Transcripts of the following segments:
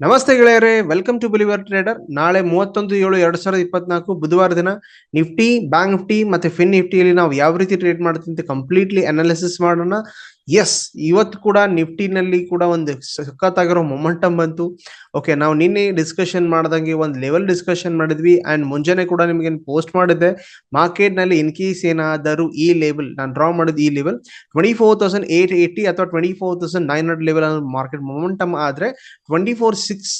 ನಮಸ್ತೆ ಗೆಳೆಯರೇ welcome to believer trader ನಾಳೆ ಮೂವತ್ತೊಂದು ಏಳು ಎರಡ್ ಸಾವಿರದ ಇಪ್ಪತ್ನಾಲ್ಕು ಬುಧವಾರ ದಿನ ನಿಫ್ಟಿ ಬ್ಯಾಂಕ್ ನಿಫ್ಟಿ ಮತ್ತೆ ಫಿನ್ ನಿಫ್ಟಿಯಲ್ಲಿ ನಾವು ಯಾವ ರೀತಿ ಟ್ರೇಡ್ ಮಾಡ್ತೀವಿ ಅಂತ ಕಂಪ್ಲೀಟ್ಲಿ ಅನಾಲಿಸಿಸ್ ಮಾಡೋಣ. ಎಸ್ ಇವತ್ತು ಕೂಡ ನಿಫ್ಟಿನಲ್ಲಿ ಕೂಡ ಒಂದು ಸಖತ್ತಾಗಿರೋ ಮೊಮೆಂಟಮ್ ಬಂತು. ಓಕೆ ನಾವು ನಿನ್ನೆ ಡಿಸ್ಕಷನ್ ಮಾಡ್ದಂಗೆ ಒಂದು ಲೆವೆಲ್ ಡಿಸ್ಕಷನ್ ಮಾಡಿದ್ವಿ ಅಂಡ್ ಮುಂಜಾನೆ ಕೂಡ ನಿಮಗೆ ಪೋಸ್ಟ್ ಮಾಡಿದ್ದೆ. ಮಾರ್ಕೆಟ್ನಲ್ಲಿ ಇನ್ ಕೇಸ್ ಏನಾದರೂ ಈ ಲೆವೆಲ್ ನಾನು ಡ್ರಾ ಮಾಡಿದ ಈ level twenty four thousand eight eighty ಅಥವಾ twenty four thousand nine hundred level market momentum ಆದ್ರೆ twenty four six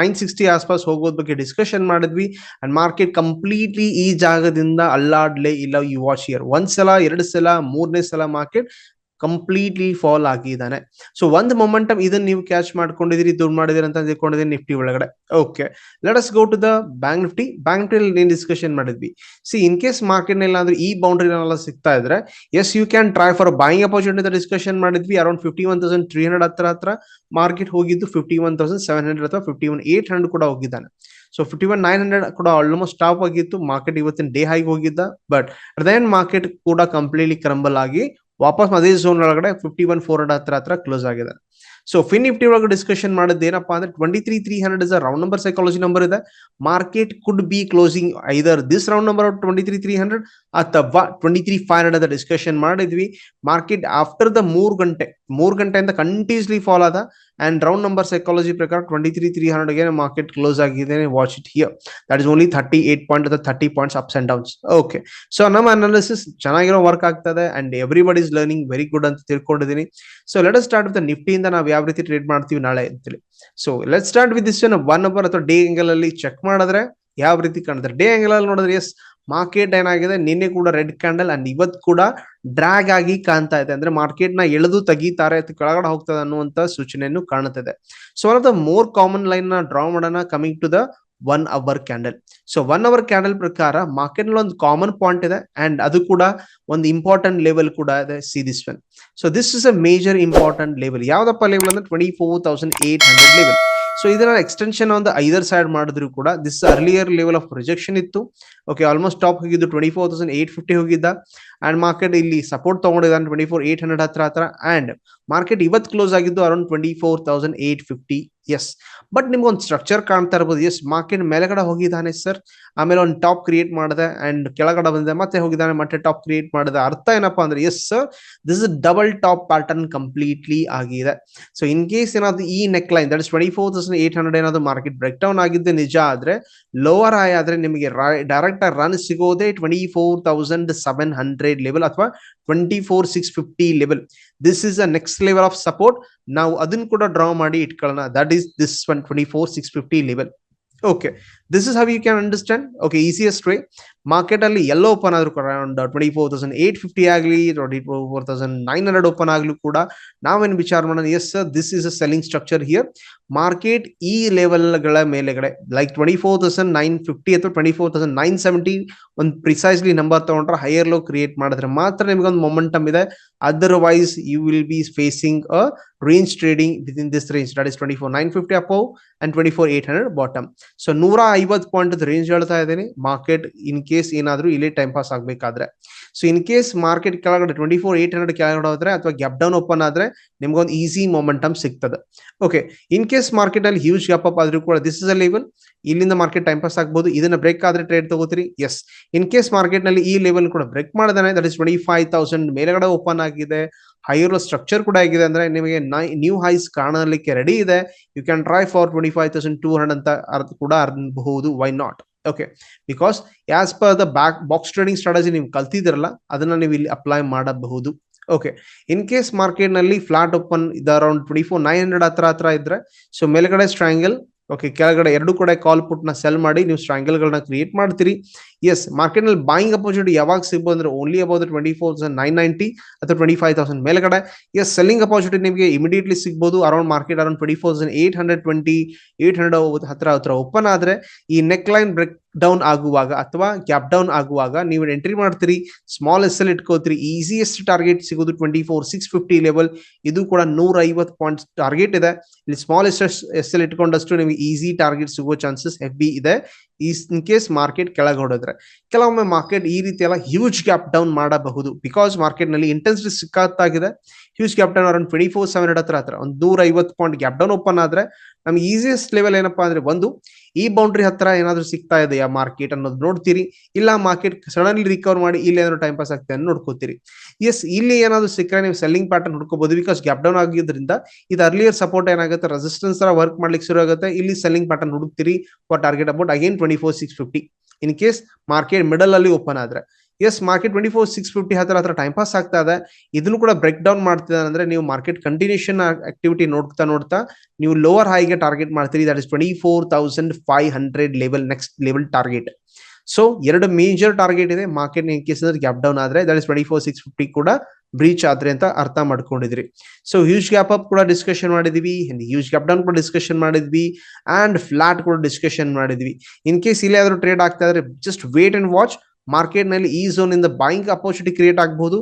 nine sixty ಆಸ್ಪಾಸ್ ಹೋಗೋದ್ ಬಗ್ಗೆ ಡಿಸ್ಕಷನ್ ಮಾಡಿದ್ವಿ. ಅಂಡ್ ಮಾರ್ಕೆಟ್ ಕಂಪ್ಲೀಟ್ಲಿ ಈ ಜಾಗದಿಂದ ಅಲ್ಲಾಡ್ಲೇ ಇಲ್ಲ ಯು ವಾಚ್ ಇಯರ್ ಒಂದ್ ಸಲ ಎರಡು ಸಲ, ಮೂರನೇ ಸಲ ಮಾರ್ಕೆಟ್ ಕಂಪ್ಲೀಟ್ಲಿ ಫಾಲ್ ಆಗಿದ್ದಾನೆ. ಸೊ ಒಂದು ಮೊಮೆಂಟಮ್ ಇದನ್ನ ನೀವು ಕ್ಯಾಚ್ ಮಾಡ್ಕೊಂಡಿದ್ದೀರಿ ದುಡ್ಡು ಮಾಡಿದಿರಿ ಅಂತ ತಿಳ್ಕೊಂಡಿದ್ದೀನಿ ನಿಫ್ಟಿ ಒಳಗಡೆ. Okay let us go to the bank Nifty bank Nifty ಏನ್ ಡಿಸ್ಕಷನ್ ಮಾಡಿದ್ವಿ? ಸಿ ಇನ್ ಕೇಸ್ ಮಾರ್ಕೆಟ್ ಇಲ್ಲ ಅಂದ್ರೆ ಈ ಬೌಂಡ್ರಿ ಎಲ್ಲ ಸಿಗ್ತಾ ಇದ್ರೆ yes you can try for buying opportunity discussion ಮಾಡಿದ್ವಿ. Around fifty one thousand three hundred ಹತ್ರ ಹತ್ರ ಮಾರ್ಕೆಟ್ ಹೋಗಿದ್ದು fifty one thousand seven hundred ಅಥವಾ ಫಿಫ್ಟಿ ಒನ್ ಏಟ್ ಹಂಡ್ರೆಡ್ ಕೂಡ ಹೋಗಿದ್ದಾನೆ. So fifty one nine hundred ಕೂಡ ಆಲ್ಮೋಸ್ಟ್ ಸ್ಟಾಪ್ ಆಗಿತ್ತು. Market ಇವತ್ತಿನ ಡೇ ಹೈಗೆ ಹೋಗಿದ್ದ. ಬಟ್ ದೆನ್ ಮಾರ್ಕೆಟ್ ಕೂಡ ಕಂಪ್ಲೀಟ್ಲಿ ಕ್ರಂಬಲ್ ಆಗಿ ವಾಪಸ್ ಅದೇ ಝೋನ್ ಒಳಗಡೆ ಫಿಫ್ಟಿ ಒನ್ ಫೋರ್ ಹಂಡ್ರೆಡ್ ಹತ್ರ ಹತ್ರ ಕ್ಲೋಸ್ ಆಗಿದೆ. ಸೊ ಫಿನ್ ನಿಫ್ಟಿ ಒಳಗೆ ಡಿಸ್ಕಷನ್ ಮಾಡಿದ್ದು ಏನಪ್ಪಾ ಅಂದ್ರೆ twenty three three hundred is round number psychology number ಇದೆ. Market could be closing either this round number twenty three three hundred ಅಥವಾ twenty three five hundred discussion ಮಾಡಿದ್ವಿ. Market after the ಮೂರ್ ಗಂಟೆ, ಮೂರ್ ಗಂಟೆಯಿಂದ ಕಂಟಿನ್ಯೂಸ್ಲಿ ಫಾಲ್ ಆದ number psychology ಪ್ರಕಾರ twenty three three ಹಂಡ್ರೆಡ್ಗೆ ಮಾರ್ಕೆಟ್ ಕ್ಲೋಸ್ ಆಗಿದೆ. Watch it here that is only thirty eight point ಅಥವಾ thirty points ups and downs okay so ನಮ್ಮ ಅನಾಲಿಸಿಸ್ ಚೆನ್ನಾಗಿರೋ ವರ್ಕ್ ಆಗ್ತದೆ and everybody is learning very good ಅಂತ ತಿಳ್ಕೊಂಡಿದ್ದೀನಿ. So let start with ನಿಫ್ಟಿಯಿಂದ ನಾವು ಯಾವ ರೀತಿ ಟ್ರೇಡ್ ಮಾಡ್ತೀವಿ ನಾಳೆ ಅಂತೇಳಿ. So let start with this one hour ಅಥವಾ ಡೇ ಆಂಗಲ್ ಅಲ್ಲಿ ಚೆಕ್ ಮಾಡಿದ್ರೆ ಯಾವ ರೀತಿ ಕಾಣ್ತಾರೆ ಡೇ ಆಂಗಲ್ ಅಲ್ಲಿ ನೋಡಿದ್ರೆ ಎಸ್ ಮಾರ್ಕೆಟ್ ಏನಾಗಿದೆ ನಿನ್ನೆ ಕೂಡ ರೆಡ್ ಕ್ಯಾಂಡಲ್ ಅಂಡ್ ಇವತ್ತು ಕೂಡ ಡ್ರ್ಯಾಗ್ ಆಗಿ ಕಾಣ್ತಾ ಇದೆ. ಅಂದ್ರೆ ಮಾರ್ಕೆಟ್ನ ಎಳೆದು ತೆಗಿತಾರೆ ಕೆಳಗಡೆ ಹೋಗ್ತದೆ ಅನ್ನುವಂತ ಸೂಚನೆಯನ್ನು ಕಾಣುತ್ತದೆ. So of the more common ಲೈನ್ನ ಡ್ರಾ ಮಾಡೋಣ coming to the one hour candle so one hour candle ಪ್ರಕಾರ ಮಾರ್ಕೆಟ್ನಲ್ಲಿ ಒಂದು ಕಾಮನ್ ಪಾಯಿಂಟ್ ಇದೆ ಅಂಡ್ ಅದು ಕೂಡ ಒಂದು ಇಂಪಾರ್ಟೆಂಟ್ ಲೆವೆಲ್ ಕೂಡ ಇದೆ. See this one so this is a major important level ಯಾವ್ದಪ್ಪ ಲೆವೆಲ್ ಅಂದ್ರೆ twenty four thousand eight hundred level so ಇದನ್ನ ಎಕ್ಸ್ಟೆನ್ಷನ್ ಒಂದು ಐದರ್ ಸೈಡ್ ಮಾಡಿದ್ರು ಕೂಡ this earlier level of projection ಇತ್ತು. ಓಕೆ ಆಲ್ಮೋಸ್ಟ್ ಟಾಪ್ ಹೋಗಿದ್ದು twenty four thousand eight fifty ಹೋಗಿದ್ದ. And market ಇಲ್ಲಿ ಸಪೋರ್ಟ್ ತಗೊಂಡಿದ್ದಾನೆ ಟ್ವೆಂಟಿ ಫೋರ್ ಏಟ್ ಹಂಡ್ರೆಡ್ ಹತ್ರ ಹತ್ರ. ಅಂಡ್ ಮಾರ್ಕೆಟ್ ಇವತ್ತು ಕ್ಲೋಸ್ ಆಗಿದ್ದು around twenty four thousand eight fifty yes but ನಿಮ್ಗೊಂದು ಸ್ಟ್ರಕ್ಚರ್ ಕಾಣ್ತಾ ಇರ್ಬೋದು. ಎಸ್ ಮಾರ್ಕೆಟ್ ಮೇಲೆಗಡೆ ಹೋಗಿದ್ದಾನೆ ಸರ್ ಆಮೇಲೆ ಒಂದು ಟಾಪ್ ಕ್ರಿಯೇಟ್ ಮಾಡಿದೆ ಅಂಡ್ ಕೆಳಗಡೆ ಬಂದಿದೆ. ಮತ್ತೆ ಹೋಗಿದ್ದಾನೆ, ಮತ್ತೆ ಟಾಪ್ ಕ್ರಿಯೇಟ್ ಮಾಡಿದೆ. ಅರ್ಥ ಏನಪ್ಪಾ ಅಂದ್ರೆ yes sir this is double top pattern completely ಆಗಿದೆ. ಸೊ ಇನ್ ಕೇಸ್ ಏನಾದ್ರು ಈ neck line that is twenty four thousand eight hundred ಏನಾದ್ರು ಮಾರ್ಕೆಟ್ ಬ್ರೇಕ್ ಡೌನ್ ಆಗಿದ್ದೆ ನಿಜ ಆದ್ರೆ ಲೋವರ್ ಆಯ್ ಆದ್ರೆ ನಿಮಗೆ ಡೈರೆಕ್ಟ್ ರನ್ ಸಿಗೋದೇ twenty four thousand seven hundred level ಅಥವಾ twenty four six fifty level this is a next level of support ನಾವು ಅದನ್ನ ಕೂಡ ಡ್ರಾ ಮಾಡಿ ಇಟ್ಕೊಳ್ಳೋಣ. That is this one twenty four six fifty level okay this is how you can understand okay easiest way market ಅಲ್ಲಿ ಎಲ್ಲ open ಆದ್ರೂ ಕೂಡ twenty four thousand eight fifty ಆಗಲಿ twenty four thousand nine hundred open ಆಗಲಿ ಕೂಡ ನಾವೇನು ವಿಚಾರ ಮಾಡೋಣ? Yes sir this is a selling structure here market ಈ ಲೆವೆಲ್ಗಳ ಮೇಲೆಗಡೆ like twenty four thousand nine fifty ಅಥವಾ twenty four thousand nine seventy ಒಂದು ಪ್ರಿಸೈಸ್ಲಿ ನಂಬರ್ ತಗೊಂಡ್ರೆ ಹೈಯರ್ ಲೋ ಕ್ರಿಯೇಟ್ ಮಾಡಿದ್ರೆ ಮಾತ್ರ ನಿಮಗೆ ಒಂದು ಮೊಮೆಂಟಮ್ ಇದೆ. Otherwise you will be facing a range trading with in this range that is twenty four nine fifty upper and twenty four eight hundred bottom so ನೂರ ಐವತ್ತು point range ಹೇಳ್ತಾ ಇದ್ದೀನಿ. Market in case ಏನಾದರೂ ಇಲ್ಲಿ time pass ಆಗ್ಬೇಕಾದ್ರೆ. So in case market ಕೆಳಗಡೆ twenty four eight hundred ಕೆಳಗಡೆ ಹೋದ್ರೆ ಅಥವಾ ಗ್ಯಾಪ್ ಡೌನ್ ಓಪನ್ ಆದ್ರೆ ನಿಮ್ಗೊಂದು ಈಸಿ ಮೊಮೆಂಟಮ್ ಸಿಗ್ತದೆ. ಓಕೆ ಇನ್ ಕೇಸ್ ಮಾರ್ಕೆಟ್ ಅಲ್ಲಿ ಹ್ಯೂಜ್ ಗ್ಯಾಪ್ ಅಪ್ ಆದ್ರೂ ಕೂಡ ದಿಸ್ ಇಸ್ ಅ ಲೆವೆಲ್ ಇಲ್ಲಿಂದ ಮಾರ್ಕೆಟ್ ಟೈಮ್ ಪಾಸ್ ಆಗ್ಬೋದು. ಇದನ್ನ ಬ್ರೇಕ್ ಆದ್ರೆ ಟ್ರೇಡ್ ತಗೋತೀರಿ? ಎಸ್ ಇನ್ ಕೇಸ್ ಮಾರ್ಕೆಟ್ನಲ್ಲಿ ಈ ಲೆವೆಲ್ ಕೂಡ ಬ್ರೇಕ್ ಮಾಡಿದಾನೆ that is twenty five thousand ಮೇಲೆಗಡೆ ಓಪನ್ ಆಗಿದೆ. ಹೈಯರ್ ಸ್ಟ್ರಕ್ಚರ್ ಕೂಡ ಆಗಿದೆ ಅಂದ್ರೆ ನಿಮಗೆ ನ್ಯೂ ಹೈಸ್ ಕಾಣಲಿಕ್ಕೆ ರೆಡಿ ಇದೆ. You can try for twenty five thousand two hundred ಅಂತ ಅರ್ಥ ಕೂಡ ಅರ್ಬಹುದು why not okay because as per the back box trading strategy ನೀವು ಕಲ್ತಿದಿರಲ್ಲ ಅದನ್ನ ನೀವು ಇಲ್ಲಿ ಅಪ್ಲೈ ಮಾಡಬಹುದು. ಓಕೆ ಇನ್ ಕೇಸ್ ಮಾರ್ಕೆಟ್ನಲ್ಲಿ ಫ್ಲಾಟ್ ಓಪನ್ ಇದು around twenty four nine hundred ಹತ್ರ ಹತ್ರ ಇದ್ರೆ ಸೊ ಮೇಲ್ಗಡೆ ಸ್ಟ್ರಾಂಗಲ್ ಓಕೆ ಕೆಳಗಡೆ ಎರಡು ಕಡೆ ಕಾಲ್ ಪುಟ್ನ ಸೆಲ್ ಮಾಡಿ, ನೀವು ಸ್ಟ್ರಾಂಗಲ್ ಗಳನ್ನ ಕ್ರಿಯೇಟ್ ಮಾಡ್ತೀರಿ. ಎಸ್ ಮಾರ್ಕೆಟ್ನಲ್ಲಿ ಬಾಯಿಂಗ್ ಅಪರ್ಚುನಿಟಿ ಯಾವಾಗ ಸಿಗ್ಬೋದು ಅಂದ್ರೆ only about twenty four thousand nine ninety ಅಥವಾ ಟ್ವೆಂಟಿ ಫೈವ್ ತೌಸಂಡ್ ಮೇಲ್ಗಡೆ. ಎಸ್ ಸೆಲ್ಲಿಂಗ್ ಅಪರ್ಚುನಿಟಿ ನಿಮಗೆ ಇಮಿಡಿಯೇಟ್ಲಿ ಸಿಗ್ಬೋದು. Around market around twenty four thousand eight hundred twenty eight hundred ಹತ್ರ ಹತ್ರ ಓಪನ್ ಆದ್ರೆ ಈ ನೆಕ್ ಲೈನ್ ಬ್ರೇಕ್ ಡೌನ್ ಆಗುವಾಗ ಅಥವಾ ಗ್ಯಾಪ್ ಡೌನ್ ಆಗುವಾಗ ನೀವು ಎಂಟ್ರಿ ಮಾಡ್ತೀರಿ ಸ್ಮಾಲ್ ಎಸ್ ಎಲ್ ಇಟ್ಕೋತೀರಿ ಈಸಿಯೆಸ್ಟ್ ಟಾರ್ಗೆಟ್ ಸಿಗೋದು twenty four six fifty level ಇದು ಕೂಡ ನೂರ ಐವತ್ತು ಪಾಯಿಂಟ್ ಟಾರ್ಗೆಟ್ ಇದೆ. ಇಲ್ಲಿ ಸ್ಮಾಲ್ ಎಸ್ ಎಸ್ ಎಲ್ ಇಟ್ಕೊಂಡಷ್ಟು ನಿಮಗೆ ಈಸಿ ಟಾರ್ಗೆಟ್ ಸಿಗೋ ಚಾನ್ಸಸ್ ಎಫ್ ಬಿ ಇದೆ. ಇನ್ ಕೇಸ್ ಮಾರ್ಕೆಟ್ ಕೆಳಗೆ ಹೊಡೆದ್ರೆ, ಕೆಲವೊಮ್ಮೆ ಮಾರ್ಕೆಟ್ ಈ ರೀತಿ ಎಲ್ಲ ಹ್ಯೂಜ್ ಗ್ಯಾಪ್ ಡೌನ್ ಮಾಡಬಹುದು. ಬಿಕಾಸ್ ಮಾರ್ಕೆಟ್ನಲ್ಲಿ intensity ಸಿಕ್ಕಾಗಿದೆ huge gap down around twenty four seven ಹತ್ರ ಹತ್ರ ಒಂದು ನೂರ ಐವತ್ತು ಪಾಯಿಂಟ್ ಗ್ಯಾಪ್ ಡೌನ್ ಓಪನ್ ಆದ್ರೆ, ನಮ್ಗೆ ಈಸಿಯೆಸ್ಟ್ ಲೆವೆಲ್ ಏನಪ್ಪಾ ಅಂದ್ರೆ, ಒಂದು, ಈ ಬೌಂಡ್ರಿ ಹತ್ರ ಏನಾದ್ರೂ ಸಿಗ್ತಾ ಇದೆಯಾ ಮಾರ್ಕೆಟ್ ಅನ್ನೋದು ನೋಡ್ತೀರಿ. ಇಲ್ಲ ಮಾರ್ಕೆಟ್ ಸಡನ್ಲಿ ರಿಕವರ್ ಮಾಡಿ ಇಲ್ಲಿ ಏನಾದ್ರು ಟೈಮ್ ಪಾಸ್ ಆಗ್ತದೆ ನೋಡ್ಕೋತೀರಿ. ಎಸ್ ಇಲ್ಲಿ ಏನಾದ್ರು ಸಿಕ್ಕರೆ ನೀವು ಸೆಲ್ಲಿಂಗ್ ಪ್ಯಾಟರ್ನ್ ಹುಡ್ಕೋಬಹುದು ಬಿಕಾಸ್ ಗ್ಯಾಪ್ ಡೌನ್ ಆಗಿದ್ರಿಂದ, ಇದು ಅರ್ಲಿಯರ್ ಸಪೋರ್ಟ್ ಏನಾಗುತ್ತೆ ರೆಸಿಸ್ಟೆನ್ಸ್ ತರ ವರ್ಕ್ ಮಾಡ್ಲಿಕ್ಕೆ ಶುರು ಆಗುತ್ತೆ. ಇಲ್ಲಿ selling pattern ಹುಡುಕ್ತೀರಿ for target about again twenty four six fifty in case market middle ಅಲ್ಲಿ ಓಪನ್ ಆದ್ರೆ. Yes market twenty four six fifty ಹತ್ರ ಹತ್ರ ಟೈಮ್ ಪಾಸ್ ಆಗ್ತಾ ಇದೆ. ಇದನ್ನು ಕೂಡ ಬ್ರೇಕ್ ಡೌನ್ ಮಾಡ್ತಿದ್ದಾರೆ ಅಂದ್ರೆ ನೀವು ಮಾರ್ಕೆಟ್ ಕಂಟಿನ್ಯೂಷನ್ ಆಕ್ಟಿವಿಟಿ ನೋಡ್ತಾ ನೋಡ್ತಾ ನೀವು ಲೋವರ್ ಹೈಗೆ ಟಾರ್ಗೆಟ್ ಮಾಡ್ತೀರಿ. That is twenty four thousand five hundred level next level target so ಎರಡು ಮೇಜರ್ ಟಾರ್ಗೆಟ್ ಇದೆ. Market in case gap down ಆದ್ರೆ that is twenty four six fifty ಕೂಡ ಬ್ರೀಚ್ ಆದ್ರೆ ಅಂತ ಅರ್ಥ ಮಾಡ್ಕೊಂಡಿದ್ರಿ. ಸೊ ಹ್ಯೂಜ್ ಗ್ಯಾಪ್ ಅಪ್ ಕೂಡ ಡಿಸ್ಕಷನ್ ಮಾಡಿದ್ವಿ ಹ್ಯೂಜ್ ಗ್ಯಾಪ್ ಡೌನ್ ಕೂಡ ಡಿಸ್ಕಷನ್ ಮಾಡಿದ್ವಿ ಅಂಡ್ ಫ್ಲಾಟ್ ಕೂಡ ಡಿಸ್ಕಷನ್ ಮಾಡಿದ್ವಿ. ಇನ್ ಕೇಸ್ ಇಲ್ಲಿ ಆದ್ರೂ ಟ್ರೇಡ್ ಆಗ್ತಾ ಇದ್ರೆ ಜಸ್ಟ್ ವೇಟ್ ಅಂಡ್ ವಾಚ್ ಮಾರ್ಕೆಟ್ನಲ್ಲಿ ಈ ಝೋನ್ ಇಂದ ಬಾಯಿಂಗ್ ಅಪರ್ಚುನಿಟಿ ಕ್ರಿಯೇಟ್ ಆಗಬಹುದು.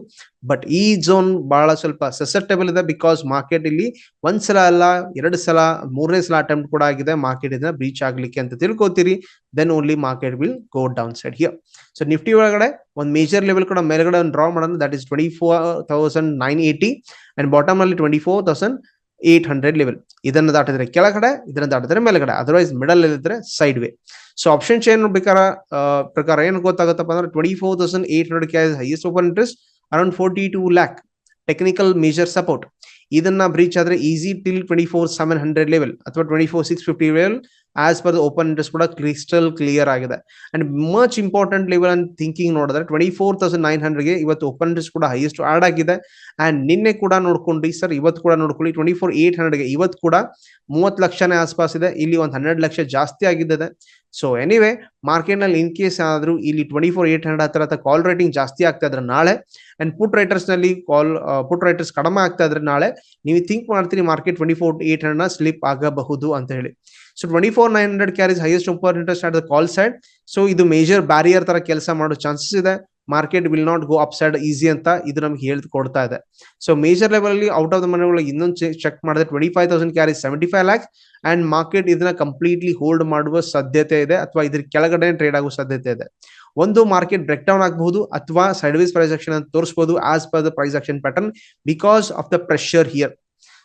ಬಟ್ ಈ ಝೋನ್ ಬಹಳ ಸ್ವಲ್ಪ ಸಸೆಪ್ಟೇಬಲ್ ಇದೆ ಬಿಕಾಸ್ ಮಾರ್ಕೆಟ್ ಇಲ್ಲಿ ಒಂದ್ ಸಲ ಅಲ್ಲ, ಎರಡು ಸಲ, ಮೂರನೇ ಸಲ ಅಟೆಂಪ್ಟ್ ಕೂಡ ಆಗಿದೆ. ಮಾರ್ಕೆಟ್ ಇದನ್ನ ಬ್ರೀಚ್ ಆಗ್ಲಿಕ್ಕೆ ಅಂತ ತಿಳ್ಕೊತೀರಿ. Then only market will go down side here so Nifty ಒಳಗಡೆ ಒಂದು ಮೇಜರ್ ಲೆವೆಲ್ ಕೂಡ ಮೇಲ್ಗಡೆ ಒಂದು ಡ್ರಾ ಮಾಡೋಣ. That is twenty four thousand nine eighty and bottom ಅಲ್ಲಿ twenty four thousand eight hundred level ಇದನ್ನ ದಾಟಿದ್ರೆ ಕೆಳಗಡೆ, ಇದನ್ನ ದಾಟಿದ್ರೆ ಮೇಲ್ಗಡೆ. ಅದರ್ವೈಸ್ ಮಿಡಲ್ ಇದ್ರೆ side way so option chain ಬೇಕಾದ ಪ್ರಕಾರ ಏನು ಗೊತ್ತಾಗುತ್ತಪ್ಪ ಅಂದ್ರೆ twenty four thousand eight hundred carries highest open interest around forty two lakh technical major support ಇದನ್ನ ಬ್ರೀಚ್ ಆದ್ರೆ easy till twenty four seven hundred level ಅಥವಾ twenty four six fifty level as per open interest ಕೂಡ crystal clear ಆಗಿದೆ. And much important level ಅಂತ thinking ನೋಡಿದ್ರೆ twenty four thousand nine ಹಂಡ್ರೆಡ್ಗೆ ಇವತ್ತು open interest ಕೂಡ ಹೈಯೆಸ್ಟ್ ಆಡ್ ಆಗಿದೆ. And ನಿನ್ನೆ ಕೂಡ ನೋಡ್ಕೊಂಡ್ರಿ ಸರ್ ಇವತ್ತು ಕೂಡ ನೋಡ್ಕೊಳ್ಳಿ ಟ್ವೆಂಟಿ ಫೋರ್ ಏಟ್ ಹಂಡ್ರೆಡ್ಗೆ ಇವತ್ತು ಕೂಡ ಮೂವತ್ತು ಲಕ್ಷನೇ ಆಸ್ಪಾಸ್ ಇದೆ. ಇಲ್ಲಿ ಒಂದು ಹನ್ನೆರಡು ಲಕ್ಷ ಜಾಸ್ತಿ ಆಗಿದ್ದಿದೆ. ಸೊ ಎನಿವೆ ಮಾರ್ಕೆಟ್ನಲ್ಲಿ ಇನ್ ಕೇಸ್ ಆದ್ರೂ ಇಲ್ಲಿ ಟ್ವೆಂಟಿ ಫೋರ್ ಏಟ್ ಹಂಡ್ರೆಡ್ ಹತ್ರ ಕಾಲ್ ರೇಟಿಂಗ್ ಜಾಸ್ತಿ ಆಗ್ತಾ ಇದ್ರೆ ನಾಳೆ. ಅಂಡ್ ಪುಟ್ ರೈಟರ್ಸ್ನಲ್ಲಿ ಕಾಲ್ ಪುಟ್ ರೈಟರ್ಸ್ ಕಡಿಮೆ ಆಗ್ತಾ ಇದ್ರೆ ನಾಳೆ. ನೀವು ಥಿಂಕ್ ಮಾಡ್ತೀರಿ market twenty four eight hundred slip ಆಗಬಹುದು ಅಂತ ಹೇಳಿ. So twenty four nine hundred carries highest open interest at the call side so ಇದು ಮೇಜರ್ ಬ್ಯಾರಿಯರ್ ತರ ಕೆಲಸ ಮಾಡೋ ಚಾನ್ಸಸ್ ಇದೆ. Market will not go up side easy ಅಂತ ಇದು ನಮ್ಗೆ ಹೇಳ್ತು ಕೊಡ್ತಾ ಇದೆ. ಸೊ ಮೇಜರ್ ಲೆವೆಲ್ ಅಲ್ಲಿ ಔಟ್ ಆಫ್ ದ ಮನೆಗಳು ಇನ್ನೊಂದು ಚೆಕ್ ಮಾಡಿದ್ರೆ twenty five thousand carry seventy five lakhs and market ಇದನ್ನ ಕಂಪ್ಲೀಟ್ಲಿ ಹೋಲ್ಡ್ ಮಾಡುವ ಸಾಧ್ಯತೆ ಇದೆ ಅಥವಾ ಇದ್ರ ಕೆಳಗಡೆ ಟ್ರೇಡ್ ಆಗುವ ಸಾಧ್ಯತೆ ಇದೆ. ಒಂದು ಮಾರ್ಕೆಟ್ ಬ್ರೇಕ್ ಡೌನ್ ಆಗಬಹುದು ಅಥವಾ ಸೈಡ್ವೇಸ್ ಪ್ರೈಸ್ ಆಕ್ಷನ್ ಅಂತ ತೋರಿಸಬಹುದು as per the price action pattern because of the pressure here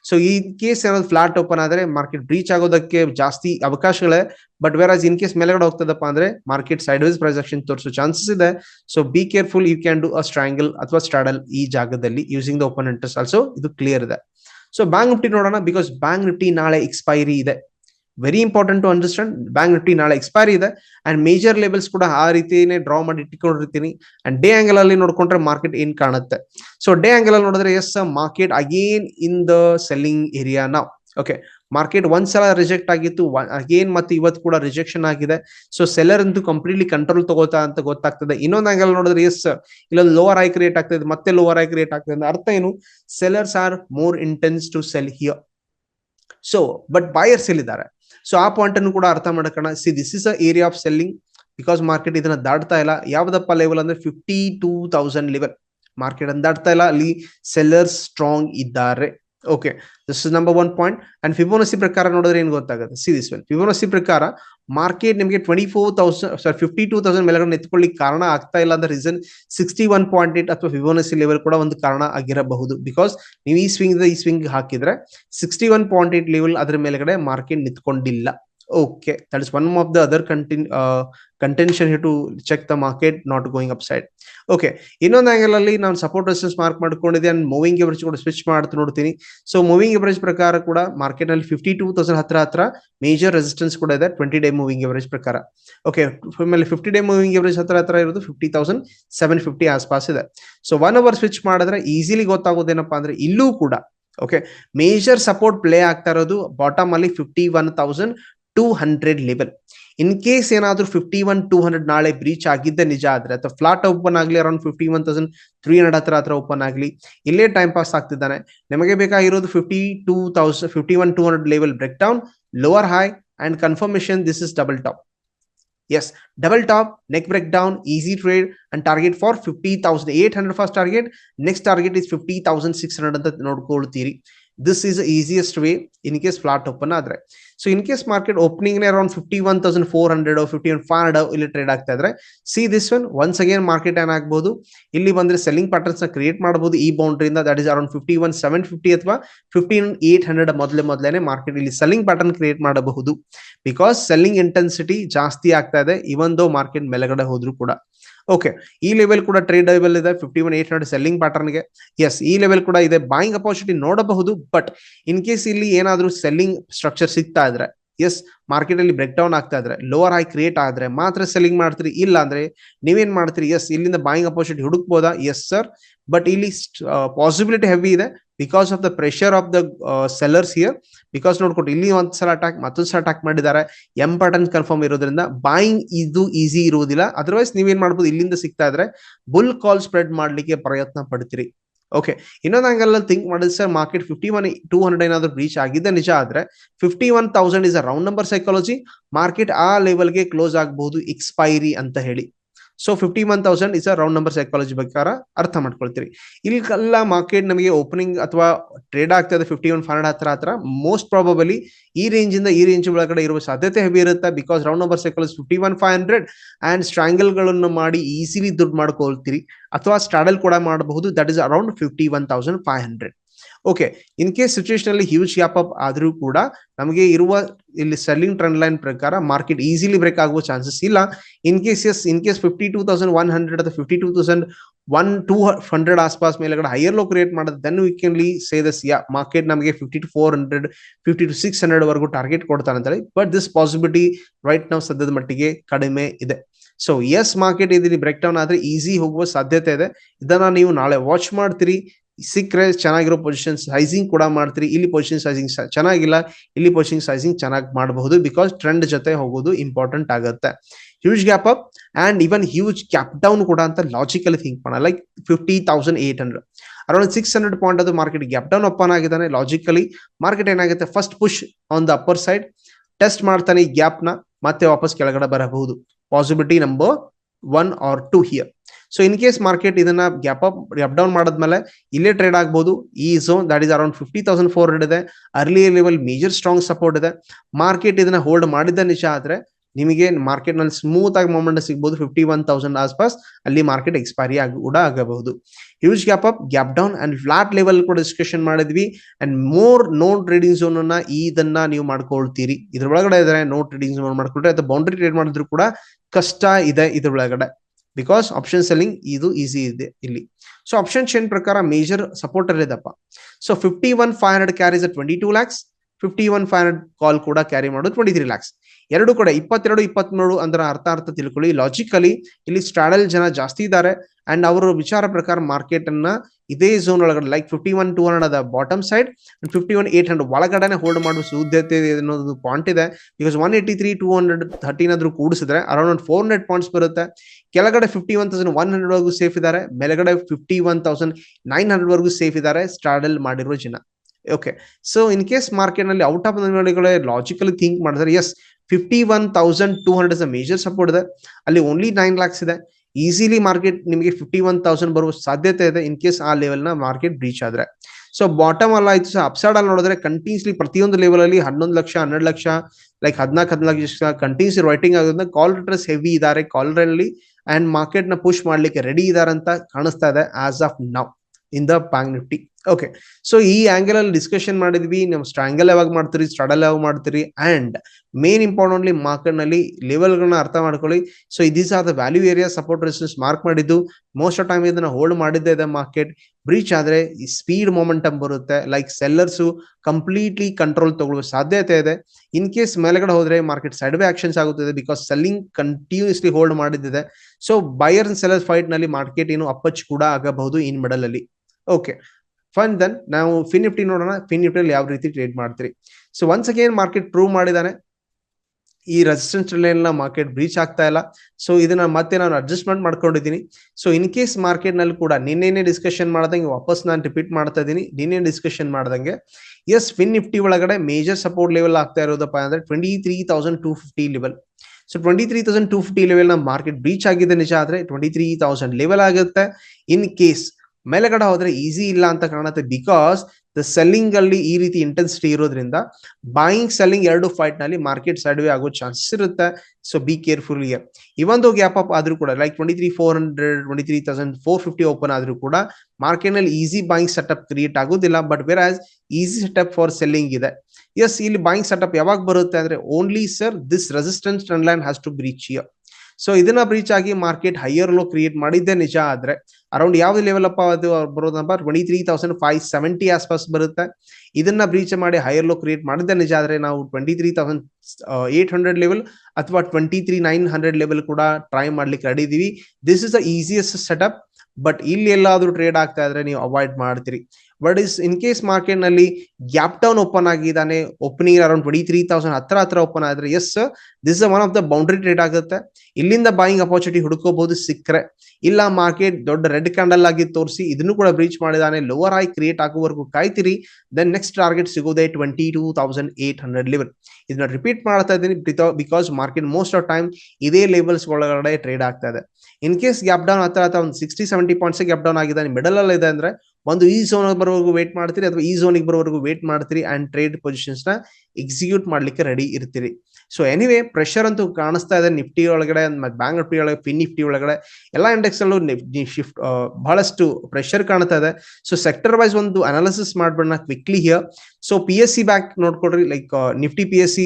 so ಈ ಕೇಸ್ ಏನಾದ್ರು ಫ್ಲಾಟ್ ಓಪನ್ ಆದ್ರೆ ಮಾರ್ಕೆಟ್ ಬ್ರೀಚ್ ಆಗೋದಕ್ಕೆ ಜಾಸ್ತಿ ಅವಕಾಶಗಳೇ but wear as in case ಮೇಲೆಗಡೆ ಹೋಗ್ತದಪ್ಪ ಅಂದ್ರೆ market side wise price action ತೋರಿಸೋ ಚಾನ್ಸಸ್ ಇದೆ. So be careful you can do a strangle ಅಥವಾ ಸ್ಟ್ರಾಡಲ್ ಈ ಜಾಗದಲ್ಲಿ using the open interest also ಇದು ಕ್ಲಿಯರ್ ಇದೆ. ಸೊ ಬ್ಯಾಂಕ್ ನಿಫ್ಟಿ ನೋಡೋಣ ಬಿಕಾಸ್ ಬ್ಯಾಂಕ್ ನಿಫ್ಟಿ ನಾಳೆ ಎಕ್ಸ್ಪೈರಿ ಇದೆ. Very important to understand bank Nifty ನಾಳೆ ಎಕ್ಸ್ಪೈರಿ ಇದೆ ಅಂಡ್ ಮೇಜರ್ ಲೆವೆಲ್ಸ್ ಕೂಡ ಆ ರೀತಿನೇ ಡ್ರಾ ಮಾಡಿ ಇಟ್ಕೊಂಡಿರ್ತೀನಿ ಅಂಡ್ ಡೇ ಆಂಗಲ್ ಅಲ್ಲಿ ನೋಡ್ಕೊಂಡ್ರೆ ಮಾರ್ಕೆಟ್ ಏನ್ ಕಾಣುತ್ತೆ? ಸೊ ಡೇ ಆಂಗಲ್ ಅಲ್ಲಿ ನೋಡಿದ್ರೆ yes market again in the selling area ನಾವು ಓಕೆ ಮಾರ್ಕೆಟ್ ಒಂದ್ಸಲ ರಿಜೆಕ್ಟ್ ಆಗಿತ್ತು ಅಗೇನ್ ಮತ್ತೆ ಇವತ್ತು ಕೂಡ ರಿಜೆಕ್ಷನ್ ಆಗಿದೆ. ಸೊ ಸೆಲ್ಲರ್ ಅಂತೂ ಕಂಪ್ಲೀಟ್ಲಿ ಕಂಟ್ರೋಲ್ ತಗೋತಾ ಅಂತ ಗೊತ್ತಾಗ್ತದೆ. ಇನ್ನೊಂದು ಆಂಗಲ್ ನೋಡಿದ್ರೆ ಎಸ್ ಇಲ್ಲೊಂದು ಲೋವರ್ ಆಯ್ ಕ್ರಿಯೇಟ್ ಆಗ್ತದೆ ಮತ್ತೆ ಲೋವರ್ ಆಯ್ ಕ್ರಿಯೇಟ್ ಆಗ್ತದೆ ಅಂದ್ರೆ ಅರ್ಥ ಏನು? Sellers are more intense to sell here so but buyers ಎಲ್ಲಿದ್ದಾರೆ? ಸೊ ಆ ಪಾಯಿಂಟ್ ಅನ್ನು ಕೂಡ ಅರ್ಥ ಮಾಡ್ಕೋಣ see this is a area of selling because market ಇದನ್ನ ದಾಟ್ತಾ ಇಲ್ಲ. ಯಾವ್ದಪ್ಪ ಲೆವೆಲ್ ಅಂದ್ರೆ fifty two thousand level market ಅನ್ನು ದಾಟ್ತಾ ಇಲ್ಲ. ಅಲ್ಲಿ ಸೆಲ್ಲರ್ಸ್ ಸ್ಟ್ರಾಂಗ್ ಇದ್ದಾರೆ. Okay this number one point and Fibonacci ಪ್ರಕಾರ ನೋಡಿದ್ರೆ ಏನ್ ಗೊತ್ತಾಗುತ್ತೆ? ಸಿ ದಿಸ್ ಫಿಬೋನಸಿ ಪ್ರಕಾರ ಮಾರ್ಕೆಟ್ ನಿಮಗೆ twenty four thousand sorry fifty two thousand ಮೇಲೆ ಎತ್ಕೊಳ್ಳಿಕ್ಕೆ ಕಾರಣ ಆಗ್ತಾ ಇಲ್ಲ ಅಂದ್ರೆ reason sixty one point eight ಅಥವಾ ಫಿಬೋನಸಿ ಲೆವೆಲ್ ಕೂಡ ಒಂದು ಕಾರಣ ಆಗಿರಬಹುದು. ಬಿಕಾಸ್ ನೀವು ಈ ಸ್ವಿಂಗ್ ಈ ಸ್ವಿಂಗ್ ಹಾಕಿದ್ರೆ sixty one point eight level ಅದರ ಮೇಲೆಗಡೆ market ನಿಂತ್ಕೊಂಡಿಲ್ಲ. Okay that is one of the other ಕಂಟಿನ್ contention to check the market not going up side okay ಇನ್ನೊಂದು ಆಂಗಲ್ ಅಲ್ಲಿ ನಾನು ಸಪೋರ್ಟ್ ರೆಸಿಸ್ಟೆನ್ಸ್ ಮಾರ್ಕ್ ಮಾಡ್ಕೊಂಡಿದ್ದೆ ಅಂಡ್ ಮೂವಿಂಗ್ ಎವರೇಜ್ ಕೂಡ switch ಮಾಡ್ತಾ ನೋಡ್ತೀನಿ. So moving average ಪ್ರಕಾರ ಕೂಡ ಮಾರ್ಕೆಟ್ನಲ್ಲಿ ಫಿಫ್ಟಿ ಟೂ ತೌಸಂಡ್ ಹತ್ರ ಹತ್ರ ಮೇಜರ್ ರೆಸಿಸ್ಟೆನ್ಸ್ ಕೂಡ ಇದೆ ಟ್ವೆಂಟಿ ಡೇ ಮೂವಿಂಗ್ ಎವರೇಜ್ ಪ್ರಕಾರ. ಓಕೆ ಆಮೇಲೆ ಫಿಫ್ಟಿ ಡೇ ಮೂವಿಂಗ್ ಎವರೇಜ್ ಹತ್ರ ಹತ್ರ ಇರೋದು ಫಿಫ್ಟಿ ತೌಸಂಡ್ ಸೆವೆನ್ ಫಿಫ್ಟಿ ಆಸ್ಪಾಸ್ ಇದೆ. ಸೊ ಒನ್ ಅವರ್ ಸ್ವಿಚ್ ಮಾಡಿದ್ರೆ ಈಸಿಲಿ ಗೊತ್ತಾಗೋದೇನಪ್ಪಾ ಅಂದ್ರೆ ಇಲ್ಲೂ ಕೂಡ ಓಕೆ ಮೇಜರ್ ಸಪೋರ್ಟ್ ಪ್ಲೇ ಆಗ್ತಾ ಇರೋದು ಬಾಟಮ್ ಅಲ್ಲಿ fifty one thousand two hundred level in case ಏನಾದ್ರೂ ಫಿಫ್ಟಿ ಒನ್ ಟೂ ಹಂಡ್ರೆಡ್ ನಾಳೆ ಬ್ರೀಚ್ ಆಗಿದ್ದೆ ನಿಜ ಆದ್ರೆ, ಅಥವಾ ಫ್ಲಾಟ್ ಓಪನ್ ಆಗಲಿ around fifty one thousand three hundred ಹತ್ರ ಹತ್ರ ಓಪನ್ ಆಗಲಿ, ಇಲ್ಲೇ ಟೈಮ್ ಪಾಸ್ ಆಗ್ತಿದ್ದಾನೆ. ನಿಮಗೆ ಬೇಕಾಗಿರೋದು fifty two thousand fifty one two hundred level break down lower high and confirmation this is double top yes double top neck break down easy trade and target for fifty thousand eight hundred first target next target is fifty thousand six hundred ಅಂತ ನೋಡ್ಕೊಳ್ತೀರಿ. This is easiest way in case flat open ಆದ್ರೆ. So in case market opening around fifty one thousand four hundred fifty one five hundred ಇಲ್ಲಿ trade ಆಗ್ತಾ ಇದ್ರೆ see this one once again market ಏನಾಗಬಹುದು ಇಲ್ಲಿ ಬಂದ್ರೆ selling ಪ್ಯಾಟರ್ನ್ಸ್ನ create ಮಾಡಬಹುದು ಈ ಬೌಂಡ್ರಿಯಿಂದ that is around fifty one seven fifty ಅಥವಾ ಫಿಫ್ಟೀನ್ ಏಟ್ ಹಂಡ್ರೆಡ್ ಮೊದಲೇ ಮೊದಲೇನೆ ಮಾರ್ಕೆಟ್ ಇಲ್ಲಿ ಸೆಲ್ಲಿಂಗ್ ಪ್ಯಾಟರ್ನ್ ಕ್ರಿಯೇಟ್ ಮಾಡಬಹುದು. ಬಿಕಾಸ್ ಸೆಲ್ಲಿಂಗ್ ಇಂಟೆನ್ಸಿಟಿ ಜಾಸ್ತಿ ಆಗ್ತಾ ಇದೆ ಇವನ್ ದೋ ಮಾರ್ಕೆಟ್ ಮೇಲೆಗಡೆ ಹೋದ್ರು ಕೂಡ. ಓಕೆ ಈ ಲೆವೆಲ್ ಕೂಡ ಟ್ರೇಡ್ ಲೆವೆಲ್ ಇದೆ. Fifty one eight hundred selling ಪ್ಯಾಟರ್ನ್ಗೆ yes ಈ ಲೆವೆಲ್ ಕೂಡ ಇದೆ. ಬಾಯಿಂಗ್ ಅಪಾರ್ಚುನಿಟಿ ನೋಡಬಹುದು ಬಟ್ ಇನ್ ಕೇಸ್ ಇಲ್ಲಿ ಏನಾದರೂ ಸೆಲ್ಲಿಂಗ್ ಸ್ಟ್ರಕ್ಚರ್ ಸಿಗ್ತಾ ಇದ್ರೆ ಎಸ್ ಮಾರ್ಕೆಟ್ ಅಲ್ಲಿ ಬ್ರೇಕ್ ಡೌನ್ ಆಗ್ತಾ ಇದ್ರೆ ಲೋವರ್ ಹೈ ಕ್ರಿಯೇಟ್ ಆದ್ರೆ ಮಾತ್ರ ಸೆಲ್ಲಿಂಗ್ ಮಾಡ್ತೀರಿ. ಇಲ್ಲ ಅಂದ್ರೆ ನೀವೇನ್ ಮಾಡ್ತೀರಿ? ಎಸ್ ಇಲ್ಲಿಂದ ಬಾಯಿಂಗ್ ಅಪಾರ್ಚುನಿಟಿ ಹುಡುಕ್ಬೋದಾ? ಎಸ್ ಸರ್ ಬಟ್ ಇಲ್ಲಿ ಪಾಸಿಬಿಲಿಟಿ ಹೆವಿ ಇದೆ. Because of the pressure of the sellers here because ನೋಡ್ಕೊಟ್ಟು ಇಲ್ಲಿ ಒಂದ್ ಸಲ ಅಟ್ಯಾಕ್ ಮತ್ತೊಂದ್ ಸಲ ಅಟ್ಯಾಕ್ ಮಾಡಿದ್ದಾರೆ ಎಂ ಪ್ಯಾಟರ್ನ್ ಕನ್ಫರ್ಮ್ ಇರೋದ್ರಿಂದ ಬಾಯಿಂಗ್ ಇದು ಈಸಿ ಇರುವುದಿಲ್ಲ. ಅದರ್ವೈಸ್ ನೀವೇನ್ ಮಾಡ್ಬೋದು? ಇಲ್ಲಿಂದ ಸಿಗ್ತಾ ಇದ್ರೆ ಬುಲ್ ಕಾಲ್ ಸ್ಪ್ರೆಡ್ ಮಾಡ್ಲಿಕ್ಕೆ ಪ್ರಯತ್ನ ಪಡ್ತೀರಿ. ಓಕೆ ಇನ್ನೊಂದು ಆಂಗಲ್ ಥಿಂಕ್ ಮಾಡಿದ್ರೆ sir market fifty one two hundred ಏನಾದ್ರು ರೀಚ್ ಆಗಿದ್ದ ನಿಜ ಆದ್ರೆ fifty one thousand is a round number psychology market ಆ ಲೆವೆಲ್ಗೆ ಕ್ಲೋಸ್ ಆಗಬಹುದು ಎಕ್ಸ್ಪೈರಿ ಅಂತ ಹೇಳಿ. So fifty one thousand is a round number psychology ಪ್ರಕಾರ ಅರ್ಥ ಮಾಡ್ಕೊಳ್ತೀರಿ. ಇಲ್ಲಿಗೆಲ್ಲ ಮಾರ್ಕೆಟ್ ನಮಗೆ ಓಪನಿಂಗ್ ಅಥವಾ ಟ್ರೇಡ್ ಆಗ್ತಾ ಇದೆ ಫಿಫ್ಟಿ ಒನ್ ಫೈವ್ ಹತ್ರ ಹತ್ರ ಮೋಸ್ಟ್ ಪ್ರಾಬಬಲಿ ಈ ರೇಂಜ್ ಇಂದ ಈ ರೇಂಜ್ ಒಳಗಡೆ ಇರುವ ಸಾಧ್ಯತೆ ಹೆವಿ ಇರುತ್ತೆ because round number psychology fifty one five hundred and ಸ್ಟ್ರಾಂಗಲ್ಗಳನ್ನು ಮಾಡಿ ಈಸಿಲಿ ದುಡ್ಡು ಮಾಡ್ಕೊಳ್ತೀರಿ. ಅಥವಾ ಸ್ಟಾಡಲ್ ಕೂಡ ಮಾಡಬಹುದು. That is around fifty one thousand five hundred okay in case situation ಅಲ್ಲಿ ಹ್ಯೂಜ್ ಗ್ಯಾಪ್ ಅಪ್ ಆದ್ರೂ ಕೂಡ ನಮಗೆ ಇರುವ ಇಲ್ಲಿ ಸೆಲ್ಲಿಂಗ್ ಟ್ರೆಂಡ್ ಲೈನ್ ಪ್ರಕಾರ ಮಾರ್ಕೆಟ್ ಈಸಿಲಿ ಬ್ರೇಕ್ ಆಗುವ ಚಾನ್ಸಸ್ ಇಲ್ಲ. In case yes in case fifty two thousand one hundred ಅಥವಾ fifty two thousand one two hundred ಆಸ್ಪಾಸ್ ಮೇಲೆಗಡೆ ಹೈಯರ್ ಲೋ ಕ್ರಿಯೇಟ್ ಮಾಡೋದು ದೆನ್ ವಿ ಕ್ಯಾನ್ ಲಿ ಸೇ ದಸ್ ಯಾ market ನಮಗೆ fifty two four hundred fifty two six hundred ವರೆಗೂ target ಕೊಡ್ತಾನೆ ಅಂತ ಹೇಳಿ. But this possibility right ನಾವು ಸದ್ಯದ ಮಟ್ಟಿಗೆ ಕಡಿಮೆ ಇದೆ. ಸೊ ಎಸ್ ಮಾರ್ಕೆಟ್ ಇದರಲ್ಲಿ ಬ್ರೇಕ್ ಡೌನ್ ಆದ್ರೆ ಈಸಿ ಹೋಗುವ ಸಾಧ್ಯತೆ ಇದೆ. ಇದನ್ನ ನೀವು ನಾಳೆ ವಾಚ್ ಮಾಡ್ತೀರಿ. ಸಿಕ್ಕರೆ ಚೆನ್ನಾಗಿರೋ ಪೊಸಿಷನ್ ಸೈಜಿಂಗ್ ಕೂಡ ಮಾಡ್ತೀರಿ. ಇಲ್ಲಿ ಪೊಸಿಷನ್ ಸೈಜಿಂಗ್ ಚೆನ್ನಾಗಿಲ್ಲ, ಇಲ್ಲಿ ಪೊಸಿಷನ್ ಸೈಜಿಂಗ್ ಚೆನ್ನಾಗಿ ಮಾಡಬಹುದು ಬಿಕಾಸ್ ಟ್ರೆಂಡ್ ಜೊತೆ ಹೋಗೋದು ಇಂಪಾರ್ಟೆಂಟ್ ಆಗುತ್ತೆ. Huge gap up and even huge gap down ಕೂಡ ಅಂತ ಲಾಜಿಕಲಿ ಥಿಂಕ್ ಮಾಡೋಣ. Like fifty thousand eight hundred around six hundred point ಅದು ಮಾರ್ಕೆಟ್ ಗ್ಯಾಪ್ ಡೌನ್ ಓಪನ್ ಆಗಿದ್ದಾನೆ ಲಾಜಿಕಲಿ ಮಾರ್ಕೆಟ್ ಏನಾಗುತ್ತೆ? First push on the upper side test ಮಾಡ್ತಾನೆ ಈ ಗ್ಯಾಪ್ನ, ಮತ್ತೆ ವಾಪಸ್ ಕೆಳಗಡೆ ಬರಬಹುದು. Possibility number one or two here so in case market ಇದನ್ನ ಗ್ಯಾಪ್ ಅಪ್ ಗ್ಯಾಪ್ ಡೌನ್ ಮಾಡಿದ್ಮೇಲೆ ಇಲ್ಲೇ ಟ್ರೇಡ್ ಆಗ್ಬೋದು. ಈ zone that is around fifty thousand four hundred ಇದೆ. Early level major strong support ಇದೆ. ಮಾರ್ಕೆಟ್ ಇದನ್ನ ಹೋಲ್ಡ್ ಮಾಡಿದ್ದ ನಿಜ ಆದ್ರೆ ನಿಮಗೆ ಮಾರ್ಕೆಟ್ನಲ್ಲಿ ಸ್ಮೂತ್ ಆಗಿ ಮೂಮೆಂಟ್ ಸಿಗಬಹುದು ಫಿಫ್ಟಿ ಒನ್ ತೌಸಂಡ್ ಆಸ್ಪಾಸ್ ಅಲ್ಲಿ ಮಾರ್ಕೆಟ್ ಎಕ್ಸ್ಪೈರಿ ಆಗಿ ಕೂಡ ಆಗಬಹುದು. Huge gap up gap down and flat level ಕೂಡ ಡಿಸ್ಕಷನ್ ಮಾಡಿದ್ವಿ and more no trading zone ಅನ್ನ ಇದನ್ನ ನೀವು ಮಾಡ್ಕೊಳ್ತೀರಿ. ಇದ್ರ ಒಳಗಡೆ ಇದ್ರೆ ನೋ ಟ್ರೇಡಿಂಗ್ ಝೋನ್ ಮಾಡ್ಕೊಟ್ರೆ ಅಥವಾ ಬೌಂಡ್ರಿ ಟ್ರೇಡ್ ಮಾಡಿದ್ರು ಕೂಡ ಕಷ್ಟ ಇದೆ ಇದ್ರ ಒಳಗಡೆ. ಬಿಕಾಸ್ ಆಪ್ಷನ್ ಸೆಲ್ಲಿಂಗ್ ಇದು ಈಸಿ ಇದೆ ಇಲ್ಲಿ. ಸೊ ಆಪ್ಷನ್ ಚೇನ್ ಪ್ರಕಾರ major support ಇದಪ್ಪ. So fifty one five hundred carries twenty two lakhs fifty one five hundred call ಕೂಡ ಕ್ಯಾರಿ ಮಾಡೋದು ಟ್ವೆಂಟಿ ತ್ರೀ ಲ್ಯಾಕ್ಸ್ ಎರಡು ಕಡೆ, ಇಪ್ಪತ್ತೆರಡು ಇಪ್ಪತ್ಮೂರು ಅಂದ್ರೆ ಅರ್ಥ ಅರ್ಥ ತಿಳ್ಕೊಳ್ಳಿ. ಲಾಜಿಕಲಿ ಇಲ್ಲಿ ಸ್ಟ್ರಾಡಲ್ ಜನ ಜಾಸ್ತಿ ಇದ್ದಾರೆ ಅಂಡ್ ಅವರ ವಿಚಾರ ಪ್ರಕಾರ ಮಾರ್ಕೆಟ್ ಅನ್ನ ಇದೇ ಝೋನ್ ಒಳಗಡೆ like fifty one two hundred ಅದ bottom side fifty one eight hundred ಒಳಗಡೆನೆ ಹೋಲ್ಡ್ ಮಾಡುವ ಸಾಧ್ಯತೆ ಅನ್ನೋದು ಪಾಯಿಂಟ್ ಇದೆ. Because one eighty three two hundred thirteen ಆದ್ರೂ ಕೂಡಿಸಿದ್ರೆ ಅರೌಂಡ್ ಒಂದು ಫೋರ್ ಹಂಡ್ರೆಡ್ ಪಾಯಿಂಟ್ಸ್ ಬರುತ್ತೆ. ಕೆಳಗಡೆ fifty one thousand one hundred ವರೆಗೂ ಸೇಫ್ ಇದ್ದಾರೆ ಮೇಲ್ಗಡೆ fifty one thousand nine hundred ವರೆಗೂ ಸೇಫ್ ಇದ್ದಾರೆ ಸ್ಟ್ರಾಡಲ್ ಮಾಡಿರೋ ಜನ. ಓಕೆ ಸೊ ಇನ್ ಕೇಸ್ ಮಾರ್ಕೆಟ್ನಲ್ಲಿ ಔಟ್ ಆಫ್ ಲಾಜಿಕಲಿ ಥಿಂಕ್ ಮಾಡಿದ್ರೆ yes fifty one thousand two hundred is major support ಇದೆ. ಅಲ್ಲಿ ಓನ್ಲಿ ನೈನ್ ಲ್ಯಾಕ್ಸ್ ಇದೆ. ಈಸಿಲಿ ಮಾರ್ಕೆಟ್ ನಿಮಗೆ ಫಿಫ್ಟಿ ಒನ್ ತೌಸಂಡ್ ಬರುವ ಸಾಧ್ಯತೆ ಇದೆ ಇನ್ ಕೇಸ್ ಆ ಲೆವೆಲ್ನ ಮಾರ್ಕೆಟ್ ಬ್ರೀಚ್ ಆದ್ರೆ. ಸೊ ಬಾಟಮ್ ಅಲ್ಲ ಆಯ್ತು. ಸೊ ಅಪ್ಸೈಡ್ ಅಲ್ಲಿ ನೋಡಿದ್ರೆ ಕಂಟಿನ್ಯೂಸ್ಲಿ ಪ್ರತಿಯೊಂದು ಲೆವೆಲ್ ಅಲ್ಲಿ ಹನ್ನೊಂದು ಲಕ್ಷ, ಹನ್ನೆರಡು ಲಕ್ಷ ಲೈಕ್ ಹದಿನಾಲ್ಕು ಹದಿನಾಲ್ಕು ಲಕ್ಷ ಕಂಟಿನ್ಯೂಸ್ ರೈಟಿಂಗ್ ಆಗೋದ್ರಿಂದ ಕಾಲ್ ರಿಟರ್ಸ್ ಹೆವಿ ಇದಾರೆ. ಕಾಲ್ ಅಲ್ಲಿ ಅಂಡ್ ಮಾರ್ಕೆಟ್ನ ಪುಷ್ ಮಾಡ್ಲಿಕ್ಕೆ ರೆಡಿ ಇದಾರೆ ಅಂತ ಕಾಣಿಸ್ತಾ ಇದೆ as of now in the bank Nifty okay so ಈ ಆಂಗಲ್ ಅಲ್ಲಿ ಡಿಸ್ಕಷನ್ ಮಾಡಿದ್ವಿ. ನಮ್ ಸ್ಟ್ರಾಂಗಲ್ ಯಾವಾಗ ಮಾಡ್ತೀರಿ? ಸ್ಟ್ರಡಲ್ ಯಾವಾಗ ಮಾಡ್ತೀರಿ? ಅಂಡ್ ಮೇನ್ ಇಂಪಾರ್ಟೆಂಟ್ಲಿ ಮಾರ್ಕೆಟ್ನಲ್ಲಿ ಲೆವೆಲ್ ಗಳನ್ನ ಅರ್ಥ ಮಾಡ್ಕೊಳ್ಳಿ. So these are value area support resistance mark ಮಾಡಿದ್ದು. ಮೋಸ್ಟ್ ಆಫ್ ಟೈಮ್ ಇದನ್ನ ಹೋಲ್ಡ್ ಮಾಡಿದ್ದೇ ಇದೆ ಮಾರ್ಕೆಟ್ ಬ್ರೀಚ್ ಆದ್ರೆ ಈ ಸ್ಪೀಡ್ ಮೊಮೆಂಟಮ್ ಬರುತ್ತೆ. ಲೈಕ್ ಸೆಲ್ಲರ್ಸ್ ಕಂಪ್ಲೀಟ್ಲಿ ಕಂಟ್ರೋಲ್ ತಗೊಳ್ಳುವ ಸಾಧ್ಯತೆ ಇದೆ. ಇನ್ ಕೇಸ್ ಮೇಲೆಗಡೆ ಹೋದ್ರೆ ಮಾರ್ಕೆಟ್ ಸೈಡ್ ವೇ ಆಕ್ಷನ್ಸ್ ಆಗುತ್ತದೆ ಬಿಕಾಸ್ ಸೆಲ್ಲಿಂಗ್ ಕಂಟಿನ್ಯೂಸ್ಲಿ ಹೋಲ್ಡ್ ಮಾಡಿದ್ದಿದೆ. ಸೊ ಬಯರ್ ಸೆಲ್ಲರ್ ಫೈಟ್ನಲ್ಲಿ ಮಾರ್ಕೆಟ್ ಏನು ಅಪ್ಪಚ್ ಕೂಡ ಆಗಬಹುದು ಇನ್ ಮಿಡಲ್ ಅಲ್ಲಿ. ಓಕೆ ಫನ್ ದೆನ್ ನಾವು ಫಿನ್ ನಿಫ್ಟಿ ನೋಡೋಣ ಫಿನ್ ಯಾವ ರೀತಿ ಟ್ರೇಡ್ ಮಾಡ್ತೀರಿ? So once again market prove ಮಾಡಿದಾನೆ ಈ ರೆಸಿಸ್ಟೆನ್ಸ್ ಲೈನ್ ಮಾರ್ಕೆಟ್ ಬ್ರೀಚ್ ಆಗ್ತಾ ಇಲ್ಲ. ಸೊ ಇದನ್ನ ಮತ್ತೆ ನಾನು ಅಡ್ಜಸ್ಟ್ಮೆಂಟ್ ಮಾಡ್ಕೊಂಡಿದ್ದೀನಿ. ಸೊ ಇನ್ ಕೇಸ್ ಮಾರ್ಕೆಟ್ನಲ್ಲಿ ಕೂಡ ನಿನ್ನೆನೆ ಡಿಸ್ಕಷನ್ ಮಾಡ್ದಂಗೆ ವಾಪಸ್ ನಾನು ರಿಪೀಟ್ ಮಾಡ್ತಾ ಇದ್ದೀನಿ. ನಿನ್ನೆ ಡಿಸ್ಕಷನ್ ಮಾಡ್ದಂಗೆ. ಎಸ್ ಫಿನ್ ನಿಫ್ಟಿ ಒಳಗಡೆ ಮೇಜರ್ ಸಪೋರ್ಟ್ ಲೆವೆಲ್ ಆಗ್ತಾ ಇರೋದಪ್ಪ ಅಂದ್ರೆ twenty three thousand two fifty level so twenty three thousand two fifty ಲೆವೆಲ್ನ market breach ಆಗಿದೆ ನಿಜ ಆದ್ರೆ ಟ್ವೆಂಟಿ ತ್ರೀ ತೌಸಂಡ್ ಲೆವೆಲ್ ಆಗುತ್ತೆ. ಇನ್ ಕೇಸ್ ಮೇಲೆಗಡೆ ಹೋದ್ರೆ ಈಸಿ ಇಲ್ಲ ಅಂತ ಕಾಣುತ್ತೆ ಬಿಕಾಸ್ ದ ಸೆಲ್ಲಿಂಗ್ ಅಲ್ಲಿ ಈ ರೀತಿ ಇಂಟೆನ್ಸಿಟಿ ಇರೋದ್ರಿಂದ ಬಾಯಿಂಗ್ ಸೆಲ್ಲಿಂಗ್ ಎರಡು ಫೈಟ್ನಲ್ಲಿ ಮಾರ್ಕೆಟ್ ಸಡ್ವೆ ಆಗೋ ಚಾನ್ಸಸ್ ಇರುತ್ತೆ. ಸೊ ಬಿ ಕೇರ್ಫುಲ್ ಇಯರ್ ಇವೊಂದು ಗ್ಯಾಪ್ ಅಪ್ ಆದ್ರೂ ಕೂಡ like twenty three four hundred twenty three thousand four fifty open ಆದ್ರೂ ಕೂಡ ಮಾರ್ಕೆಟ್ನಲ್ಲಿ ಈಸಿ ಬಾಯಿಂಗ್ ಸೆಟಪ್ ಕ್ರಿಯೇಟ್ ಆಗೋದಿಲ್ಲ. But where as easy setup for selling ಇದೆ. ಎಸ್ ಇಲ್ಲಿ ಬಾಯಿಂಗ್ ಸೆಟಪ್ ಯಾವಾಗ ಬರುತ್ತೆ ಅಂದ್ರೆ only sir this resistance trend line has to breach here so ಇದನ್ನ ಬ್ರೀಚ್ ಆಗಿ ಮಾರ್ಕೆಟ್ ಹೈಯರ್ ಲೋ ಕ್ರಿಯೇಟ್ ಮಾಡಿದ್ದೆ ನಿಜ ಆದ್ರೆ ಅರೌಂಡ್ ಯಾವ ಲೆವೆಲ್ ಅಪ್ಪ ಅದು ಬರೋದಪ್ಪ? Twenty three thousand five seventy ಆಸ್ಪಾಸ್ ಬರುತ್ತೆ. ಇದನ್ನ ಬ್ರೀಚ್ ಮಾಡಿ ಹೈಯರ್ ಲೋ ಕ್ರಿಯೇಟ್ ಮಾಡಿದ್ದೆ ನಿಜ ಆದ್ರೆ ನಾವು twenty three thousand eight hundred level ಅಥವಾ twenty three nine hundred level ಕೂಡ ಟ್ರೈ ಮಾಡ್ಲಿಕ್ಕೆ ರೆಡಿ ಇದೀವಿ. This is the easiest setup but ಇಲ್ಲಿ ಎಲ್ಲಾದ್ರೂ ಟ್ರೇಡ್ ಆಗ್ತಾ ಇದ್ರೆ ನೀವು ಅವಾಯ್ಡ್ ಮಾಡ್ತೀರಿ. ಬಟ್ ಇಸ್ ಇನ್ ಕೇಸ್ ಮಾರ್ಕೆಟ್ನಲ್ಲಿ ಗ್ಯಾಪ್ ಡೌನ್ ಓಪನ್ ಆಗಿದ್ದಾನೆ opening around twenty three thousand ಹತ್ರ ಹತ್ರ ಓಪನ್ ಆದ್ರೆ yes this one of the boundary trade ಆಗುತ್ತೆ. ಇಲ್ಲಿಂದ ಬಾಯಿಂಗ್ ಅಪರ್ಚುನಿಟಿ ಹುಡುಕೋಬಹುದು, ಸಿಕ್ಕರೆ. ಇಲ್ಲ ಮಾರ್ಕೆಟ್ ದೊಡ್ಡ ರೆಡ್ ಕ್ಯಾಂಡಲ್ ಆಗಿ ತೋರಿಸಿ ಇದನ್ನು ಕೂಡ ಬ್ರೀಚ್ ಮಾಡಿದಾನೆ ಲೋವರ್ ಐ ಕ್ರಿಯೇಟ್ ಆಗುವವರೆಗೂ ಕಾಯ್ತಿರಿ. ದೆನ್ ನೆಕ್ಸ್ಟ್ ಟಾರ್ಗೆಟ್ ಸಿಗೋದೇ twenty two thousand eight hundred level ಇದನ್ನ ರಿಪೀಟ್ ಮಾಡ್ತಾ ಇದ್ದೀನಿ because market most of time ಇದೇ ಲೆವೆಲ್ಸ್ ಒಳಗಡೆ ಟ್ರೇಡ್ ಆಗ್ತಾ ಇದೆ. ಇನ್ ಕೇಸ್ ಗ್ಯಾಪ್ ಡೌನ್ ಹತ್ರ ಹತ್ರ ಒಂದು sixty seventy points gap down ಆಗಿದೆ ಮಿಡಲ್ ಅಲ್ಲಿ ಇದೆ ಅಂದ್ರೆ ಒಂದು ಈ ಝೋನ್ ಬರೋವರೆಗೂ ವೇಟ್ ಮಾಡ್ತೀರಿ ಅಥವಾ ಈ ಝೋನಿಗೆ ಬರೋವರೆಗೂ ವೇಟ್ ಮಾಡ್ತೀರಿ ಅಂಡ್ ಟ್ರೇಡ್ ಪೊಸಿಷನ್ಸ್ನ ಎಕ್ಸಿಕ್ಯೂಟ್ ಮಾಡ್ಲಿಕ್ಕೆ ರೆಡಿ ಇರ್ತೀರಿ. ಸೊ ಎನಿವೆ ಪ್ರೆಷರ್ ಅಂತೂ ಕಾಣಿಸ್ತಾ ಇದೆ ನಿಫ್ಟಿ ಒಳಗಡೆ, ಮತ್ತೆ ಬ್ಯಾಂಕ್ ನಿಫ್ಟಿ ಒಳಗೆ ಫಿನ್ ನಿಫ್ಟಿ ಒಳಗಡೆ. ಎಲ್ಲ ಇಂಡೆಕ್ಸ್ ಅಲ್ಲೂ ಶಿಫ್ಟ್ ಬಹಳಷ್ಟು ಪ್ರೆಷರ್ ಕಾಣ್ತಾ ಇದೆ. ಸೊ ಸೆಕ್ಟರ್ ವೈಸ್ ಒಂದು analysis ಮಾಡ್ಬಿಡೋಣ quickly here so P S C back ನೋಡ್ಕೊಡ್ರಿ like nifty P S C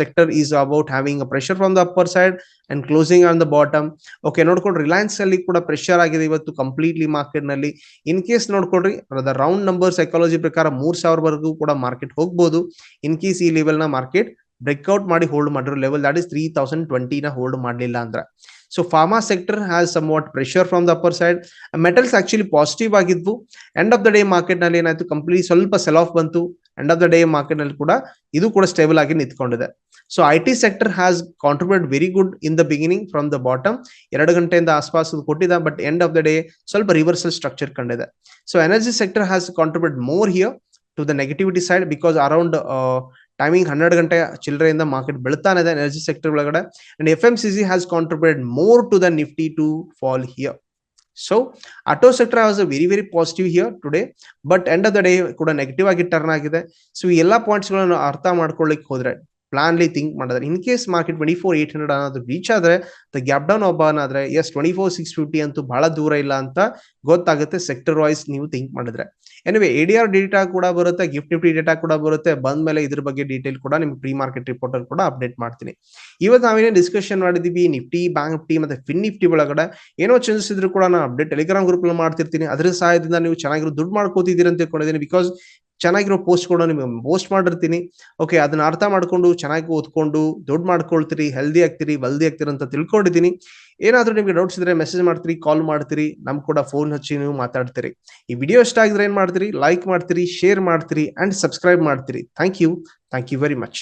sector is about having a pressure from the upper side and closing on the bottom okay ನೋಡ್ಕೊಡ್ರಿ Reliance ಅಲ್ಲಿ ಕೂಡ pressure ಆಗಿದೆ ಇವತ್ತು completely ಮಾರ್ಕೆಟ್ನಲ್ಲಿ. In case ನೋಡ್ಕೊಡ್ರಿ the round number psychology ಪ್ರಕಾರ ಮೂರ್ ಸಾವಿರವರೆಗೂ ಕೂಡ ಮಾರ್ಕೆಟ್ ಹೋಗ್ಬೋದು. ಇನ್ ಕೇಸ್ ಈ ಲೆವೆಲ್ನ ಮಾರ್ಕೆಟ್ ಬ್ರೇಕ್ಔಟ್ ಮಾಡಿ ಹೋಲ್ಡ್ ಮಾಡಿರೋ level that is three thousand ಟ್ವೆಂಟಿನ hold ಮಾಡಲಿಲ್ಲ ಅಂದ್ರೆ. So pharma sector has somewhat pressure from the upper side metals actually positive ಆಗಿದ್ವು. ಎಂಡ್ ಆಫ್ ದ ಡೇ ಮಾರ್ಕೆಟ್ನಲ್ಲಿ ಏನಾಯ್ತು? ಕಂಪ್ಲೀಟ್ ಸ್ವಲ್ಪ ಸೆಲ್ ಆಫ್ ಬಂತು. ಎಂಡ್ ಆಫ್ ದ ಡೇ ಮಾರ್ಕೆಟ್ನಲ್ಲಿ ಕೂಡ ಇದು ಕೂಡ ಸ್ಟೇಬಲ್ ಆಗಿ ನಿಂತ್ಕೊಂಡಿದೆ. So I T sector has contribute very good in the beginning from the bottom ಎರಡು ಗಂಟೆಯಿಂದ ಆಸ್ಪಾಸ್ ಕೊಟ್ಟಿದೆ but end of the day ಸ್ವಲ್ಪ ರಿವರ್ಸಲ್ ಸ್ಟ್ರಕ್ಚರ್ ಕಂಡಿದೆ. So energy sector has contribute more here to the negativity side because around timing ಹನ್ನೆರಡು ಗಂಟೆ ಚಿಲ್ಲರೆಯಿಂದ market ಬೆಳ್ತಾನೆ ಇದೆ ಎನರ್ಜಿ ಸೆಕ್ಟರ್ ಒಳಗಡೆ. And F M C G has contributed more to the Nifty to fall here so auto sector was a very very positive here today but end of the day ಕೂಡ negative ಆಗಿ turn ಆಗಿದೆ. So ಈ ಎಲ್ಲ ಪಾಯಿಂಟ್ಸ್ಗಳನ್ನು ಅರ್ಥ ಮಾಡ್ಕೊಳ್ಳಿಕ್ಕೆ ಹೋದ್ರೆ ಪ್ಲಾನ್ಲಿ think ಮಾಡಿದ್ರೆ. In case market twenty four eight hundred ಅನ್ನೋದು ರೀಚ್ ಆದ್ರೆ ದ ಗ್ಯಾಪ್ ಡೌನ್ ಒಬ್ಬ ಆದ್ರೆ yes twenty four six fifty ಅಂತೂ ಬಹಳ ದೂರ ಇಲ್ಲ ಅಂತ ಗೊತ್ತಾಗುತ್ತೆ ಸೆಕ್ಟರ್ ವೈಸ್ ನೀವು ಥಿಂಕ್ ಮಾಡಿದ್ರೆ. Anyway A D R data ಕೂಡ ಬರುತ್ತೆ ಗಿಫ್ಟ್ ನಿಫ್ಟಿ ಡೇಟಾ ಕೂಡ ಬರುತ್ತೆ, ಬಂದ ಮೇಲೆ ಇದ್ರ ಬಗ್ಗೆ ಡೀಟೇಲ್ ಕೂಡ ನಿಮ್ಗೆ ಪ್ರೀ ಮಾರ್ಕೆಟ್ ರಿಪೋರ್ಟ್ ಕೂಡ ಅಪ್ಡೇಟ್ ಮಾಡ್ತೀನಿ. ಇವತ್ತು ನಾವೇನೇ ಡಿಸ್ಕಷನ್ ಮಾಡಿದೀವಿ ನಿಫ್ಟಿ ಬ್ಯಾಂಕ್ ನಿಫ್ಟಿ ಮತ್ತೆ ಫಿನ್ ನಿಫ್ಟಿ ಒಳಗಡೆ, ಏನೋ ಚೇಂಜಸ್ ಇದ್ರು ಕೂಡ ನಾನು ಅಪ್ಡೇಟ್ ಟೆಲಿಗ್ರಾಮ್ ಗ್ರೂಪ್ ಮಾಡ್ತಿರ್ತೀನಿ. ಅದ್ರ ಸಹಾಯದಿಂದ ನೀವು ಚೆನ್ನಾಗಿರೋ ದುಡ್ಡು ಮಾಡ್ಕೋತಿದ್ದೀರಿ ಅಂತ ತಿಳ್ಕೊಂಡಿದ್ದೀನಿ ಬಿಕಾಸ್ ಚೆನ್ನಾಗಿರೋ ಪೋಸ್ಟ್ ಕೂಡ ನಿಮಗೆ ಪೋಸ್ಟ್ ಮಾಡಿರ್ತೀನಿ. ಓಕೆ ಅದನ್ನ ಅರ್ಥ ಮಾಡ್ಕೊಂಡು, ಚೆನ್ನಾಗಿ ಓದ್ಕೊಂಡು, ದುಡ್ಡು ಮಾಡ್ಕೊಳ್ತೀರಿ ಹೆಲ್ದಿ ಆಗ್ತೀರಿ ಬಲ್ದಿ ಆಗ್ತೀರಿ ಅಂತ ತಿಳ್ಕೊಂಡಿದ್ದೀನಿ. ಏನಾದರೂ ನಿಮಗೆ ಡೌಟ್ಸ್ ಇದ್ರೆ ಮೆಸೇಜ್ ಮಾಡ್ತೀರಿ ಕಾಲ್ ಮಾಡ್ತೀರಿ, ನಮ್ ಕೂಡ ಫೋನ್ ಹಚ್ಚಿ ನೀವು ಮಾತಾಡ್ತೀರಿ. ಈ ವಿಡಿಯೋ ಇಷ್ಟ ಆಗಿದ್ರೆ ಏನ್ ಮಾಡ್ತೀರಿ? ಲೈಕ್ ಮಾಡ್ತೀರಿ ಶೇರ್ ಮಾಡ್ತೀರಿ ಅಂಡ್ ಸಬ್ಸ್ಕ್ರೈಬ್ ಮಾಡ್ತೀರಿ. Thank you thank you very much